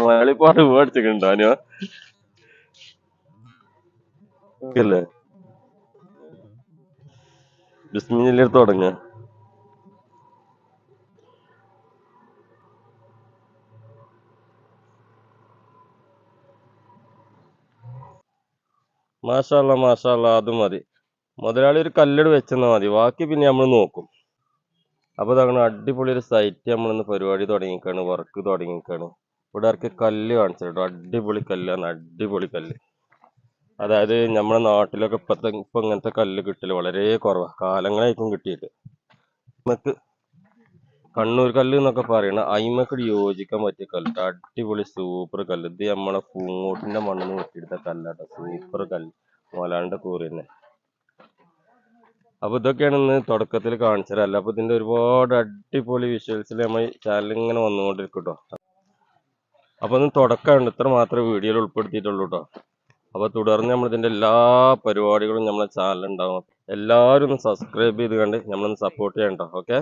മലപ്പാട് പഠിച്ചിട്ടുണ്ടോ അനു? അല്ലേ തുടങ്ങ. മാഷാല്ല മാഷാല്ല അത് മതി. മുതലാളി ഒരു കല്ലട് വെച്ചെന്നാ മതി. ബാക്കി പിന്നെ നമ്മൾ നോക്കും. അപ്പൊ ഇതാണ് അടിപൊളി ഒരു സൈറ്റ് നമ്മളിന്ന് പരിപാടി തുടങ്ങിക്കാണ് വർക്ക് തുടങ്ങിക്കാണ്. ഇവിടെ ഇറക്കി കല്ല് കാണിച്ചു കേട്ടോ അടിപൊളി കല്ലാണ് അടിപൊളി കല്ല്. അതായത് നമ്മുടെ നാട്ടിലൊക്കെ ഇപ്പത്തെ ഇപ്പൊ ഇങ്ങനത്തെ കല്ല് കിട്ടൽ വളരെ കുറവാ. കാലങ്ങളായിരിക്കും കിട്ടിയിട്ട്. നമുക്ക് കണ്ണൂർ കല്ല് എന്നൊക്കെ പറയണ അയിമക്ക് യോജിക്കാൻ പറ്റിയ കല്ല് അടിപൊളി സൂപ്പർ കല്ല്. ഇത് നമ്മളെ പൂങ്ങോട്ടിന്റെ മണ്ണിന് വെട്ടിയെടുത്ത കല്ലാട്ടോ. സൂപ്പർ കല്ല്. മോലാണ്ട് കൂറി തന്നെ അപ്പൊ ഇതൊക്കെയാണ് ഇന്ന് തുടക്കത്തിൽ കാണിച്ചത്. അല്ല അപ്പൊ ഇതിന്റെ ഒരുപാട് അടിപൊളി വിഷ്വൽസിൽ നമ്മൾ ചാനൽ ഇങ്ങനെ വന്നുകൊണ്ടിരിക്കും ട്ടോ അപ്പൊ ഒന്ന് തുടക്കമുണ്ട് ഇത്ര മാത്രമേ വീഡിയോയിൽ ഉൾപ്പെടുത്തിയിട്ടുള്ളൂ കേട്ടോ അപ്പൊ തുടർന്ന് നമ്മൾ ഇതിന്റെ എല്ലാ പരിപാടികളും നമ്മളെ ചാനൽ ഉണ്ടാവും. എല്ലാവരും ഒന്ന് സബ്സ്ക്രൈബ് ചെയ്ത് കണ്ട് നമ്മളൊന്ന് സപ്പോർട്ട് ചെയ്യണം ട്ടോ. ഓക്കെ